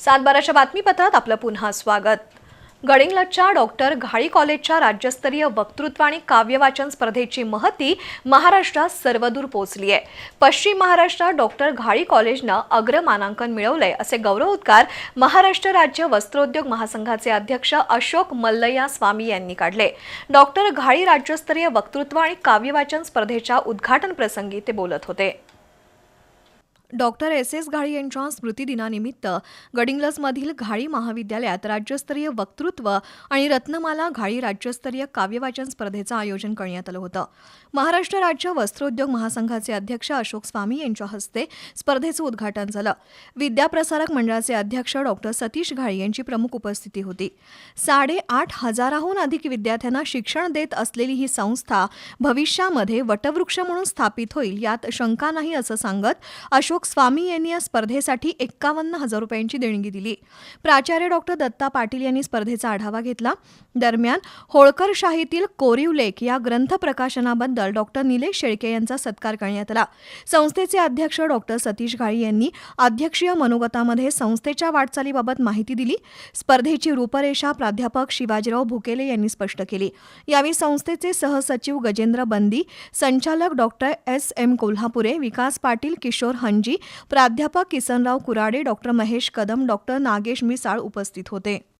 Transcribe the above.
सातबाराच्या बातमीपत्रात आपलं पुन्हा स्वागत. गडिंगलटच्या डॉक्टर घाळी कॉलेजच्या राज्यस्तरीय वक्तृत्व आणि काव्यवाचन स्पर्धेची महती महाराष्ट्रात सर्वदूर पोहोचली आहे. पश्चिम महाराष्ट्रात डॉक्टर घाळी कॉलेजनं अग्रमानांकन मिळवलंय असे गौरवोद्गार महाराष्ट्र राज्य वस्त्रोद्योग महासंघाचे अध्यक्ष अशोक मल्लया स्वामी यांनी काढले. डॉक्टर घाळी राज्यस्तरीय वक्तृत्व आणि काव्यवाचन स्पर्धेच्या उद्घाटनप्रसंगी ते बोलत होते. डॉक्टर एस एस घाळी यांच्या स्मृतिदिनानिमित्त गडिंग्लजमधील घाळी महाविद्यालयात राज्यस्तरीय वक्तृत्व आणि रत्नमाला घाळी राज्यस्तरीय काव्यवाचन स्पर्धेचं आयोजन करण्यात आलं होतं. महाराष्ट्र राज्य वस्त्रोद्योग महासंघाचे अध्यक्ष अशोक स्वामी यांच्या हस्ते स्पर्धेचं उद्घाटन झालं. विद्याप्रसारक मंडळाचे अध्यक्ष डॉक्टर सतीश घाळी यांची प्रमुख उपस्थिती होती. साडेआठ हजाराहून अधिक विद्यार्थ्यांना शिक्षण देत असलेली ही संस्था भविष्यामध्ये वटवृक्ष म्हणून स्थापित होईल यात शंका नाही असं सांगत अशोक स्वामी यांनी या स्पर्धेसाठी एक्कावन्न हजार रुपयांची देणगी दिली. प्राचार्य डॉक्टर दत्ता पाटील यांनी स्पर्धेचा आढावा घेतला. दरम्यान होळकरशाहीतील कोरीव लेख या ग्रंथ प्रकाशनाबद्दल डॉक्टर निलेश शेळके यांचा सत्कार करण्यात आला. संस्थेचे अध्यक्ष डॉक्टर सतीश घाळी यांनी अध्यक्षीय मनोगतामध्ये संस्थेच्या वाटचालीबाबत माहिती दिली. स्पर्धेची रूपरेषा प्राध्यापक शिवाजीराव भुकेले यांनी स्पष्ट केली. यावेळी संस्थेचे सहसचिव गजेंद्र बंदी संचालक doctor S M Kolhapure Vikas Patil Kishor Hanji प्राध्यापक किसनराव कुराडे डॉक्टर महेश कदम डॉक्टर नागेश मिसाळ उपस्थित होते.